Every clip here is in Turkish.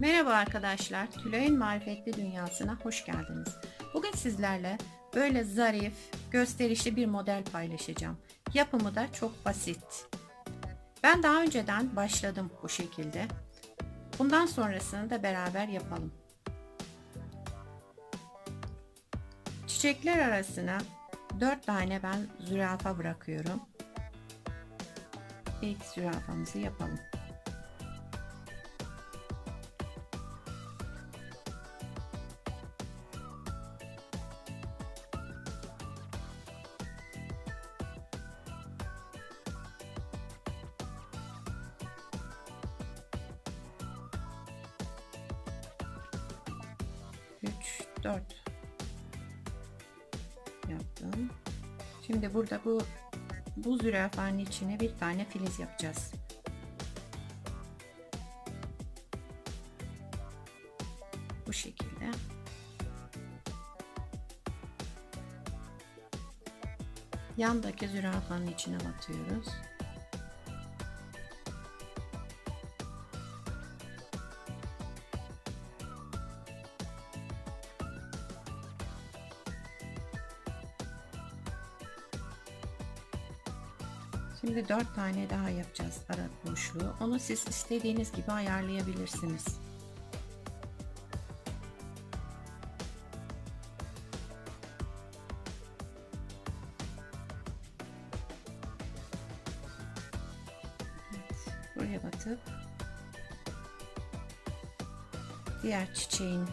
Merhaba arkadaşlar, Tülay'ın marifetli dünyasına hoş geldiniz. Bugün sizlerle böyle zarif, gösterişli bir model paylaşacağım. Yapımı da çok basit. Ben daha önceden başladım bu şekilde. Bundan sonrasını da beraber yapalım. Çiçekler arasına 4 tane ben zürafa bırakıyorum. İlk zürafamızı yapalım. Üç, dört yaptım. Şimdi burada bu bu zürafanın içine bir tane filiz yapacağız. Bu şekilde. Yandaki zürafanın içine batıyoruz. Şimdi 4 tane daha yapacağız ara boşluğu. Onu siz istediğiniz gibi ayarlayabilirsiniz. Evet, buraya batıp diğer çiçeğin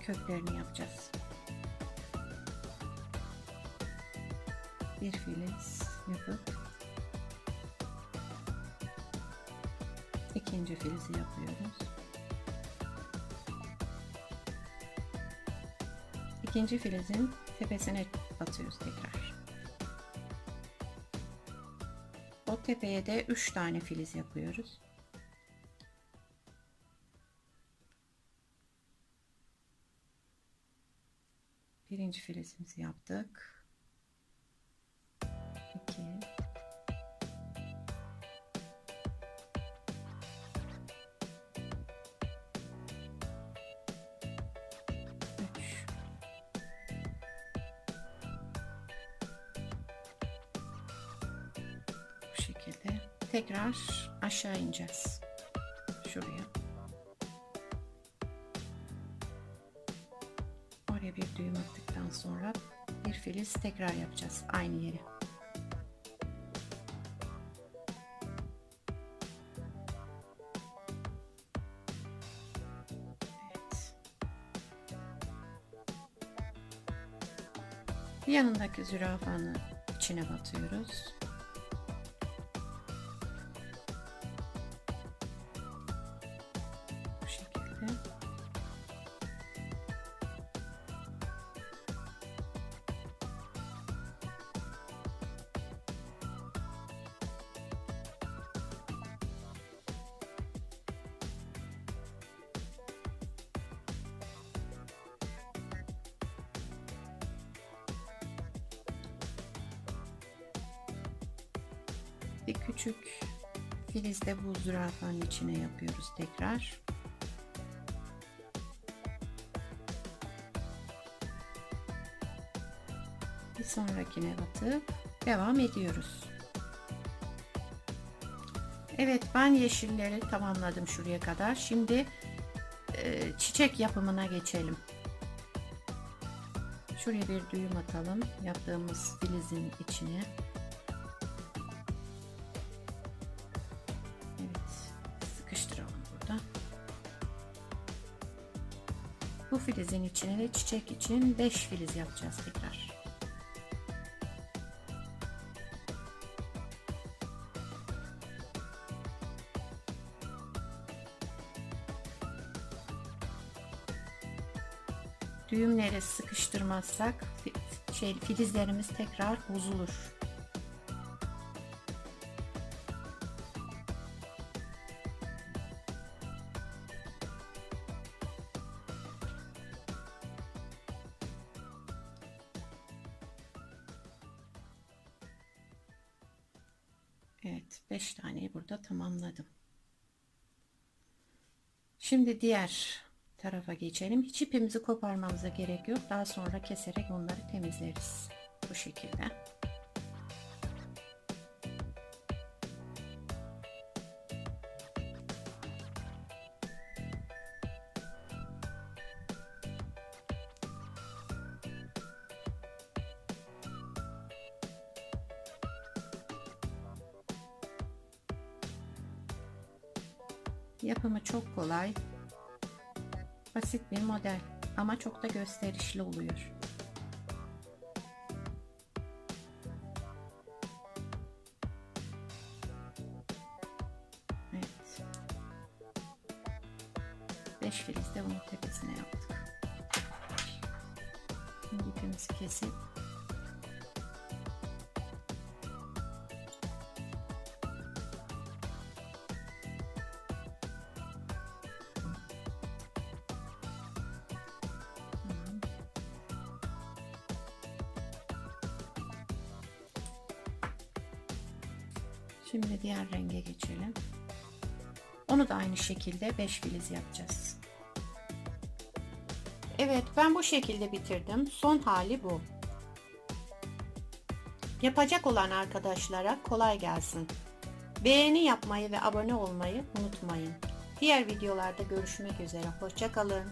köklerini yapacağız. Bir filiz yapıp ikinci filizi yapıyoruz. İkinci filizin tepesine batıyoruz tekrar. O tepeye de 3 tane filiz yapıyoruz. Birinci filizimizi yaptık. Tekrar aşağı ineceğiz. Şuraya. Oraya bir düğüm attıktan sonra bir filiz tekrar yapacağız aynı yere. Yanındaki zürafanın içine batıyoruz. Bir küçük filiz de bu zürafanın içine yapıyoruz tekrar. Bir sonrakine batıp devam ediyoruz. Evet ben yeşilleri tamamladım şuraya kadar. Şimdi e, çiçek yapımına geçelim. Şuraya bir düğüm atalım yaptığımız filizin içine. Filizin içine de çiçek için 5 filiz yapacağız tekrar. Düğümleri sıkıştırmazsak şey, filizlerimiz tekrar bozulur. Evet 5 taneyi burada tamamladım. Şimdi diğer tarafa geçelim. Hiç ipimizi koparmamıza gerek yok. Daha sonra keserek onları temizleriz. Bu şekilde. Yapımı çok kolay. Basit bir model ama çok da gösterişli oluyor. Evet. 5 filiz de bunun tepesine yaptık. Şimdi ipimizi kesip Şimdi diğer renge geçelim. Onu da aynı şekilde 5 filiz yapacağız. Evet ben bu şekilde bitirdim. Son hali bu. Yapacak olan arkadaşlara kolay gelsin. Beğeni yapmayı ve abone olmayı unutmayın. Diğer videolarda görüşmek üzere. Hoşçakalın.